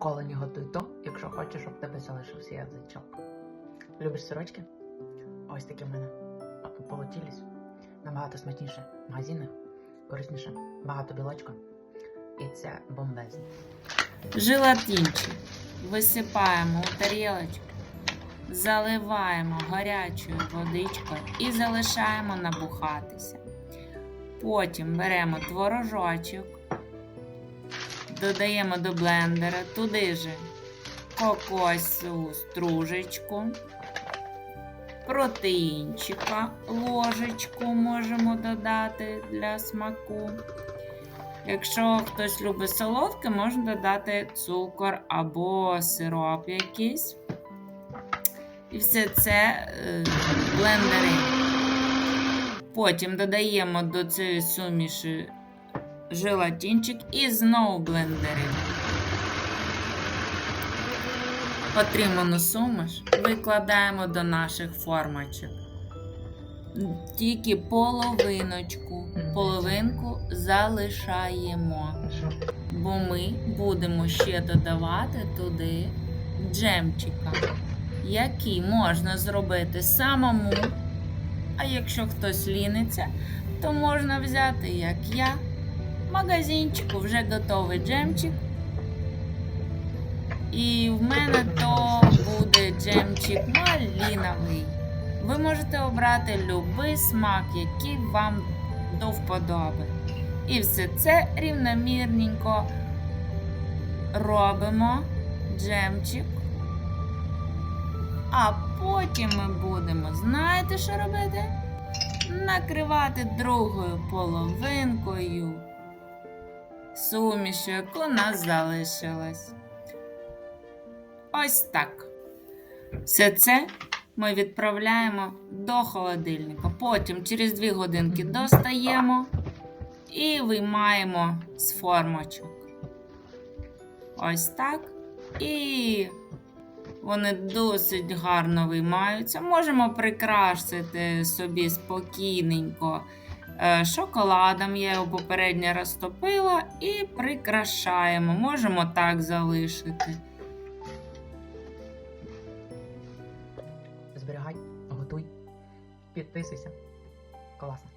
Ніколи не готуй то, якщо хочеш, щоб тебе залишився язичок. Любиш сирочки? Ось такі в мене а, получились. Набагато смачніше в магазинах, корисніше, багато білочка. І це бомбезно. Желатинчик висипаємо у тарілочку, заливаємо гарячою водичкою і залишаємо набухатися. Потім беремо творожочок, додаємо до блендера туди же кокосову стружечку, протеїнчика, ложечку можемо додати для смаку. Якщо хтось любить солодке, можна додати цукор або сироп якийсь. І все це е, блендери. Потім додаємо до цієї суміші желатинчик і знову блендери. Отриману суміш викладаємо до наших формочок. Тільки половиночку, половинку залишаємо бо ми будемо ще додавати туди джемчика, який можна зробити самому. А якщо хтось ліниться, то можна взяти, як я, магазинчику вже готовий джемчик. І в мене то буде джемчик маліновий. Ви можете обрати будь-який смак, який вам до вподоби. І все це рівномірненько робимо джемчик. А потім ми будемо, знаєте, що робити? Накривати другою половинкою сумішу, яку у нас залишилась. Ось так. Все це ми відправляємо до холодильника. Потім через 2 годинки достаємо і виймаємо з формочок. Ось так. І вони досить гарно виймаються. Можемо прикрасити собі спокійненько шоколадом. Я його попередньо розтопила і прикрашаємо. Можемо так залишити. Зберігай, готуй, підписуйся. Класно.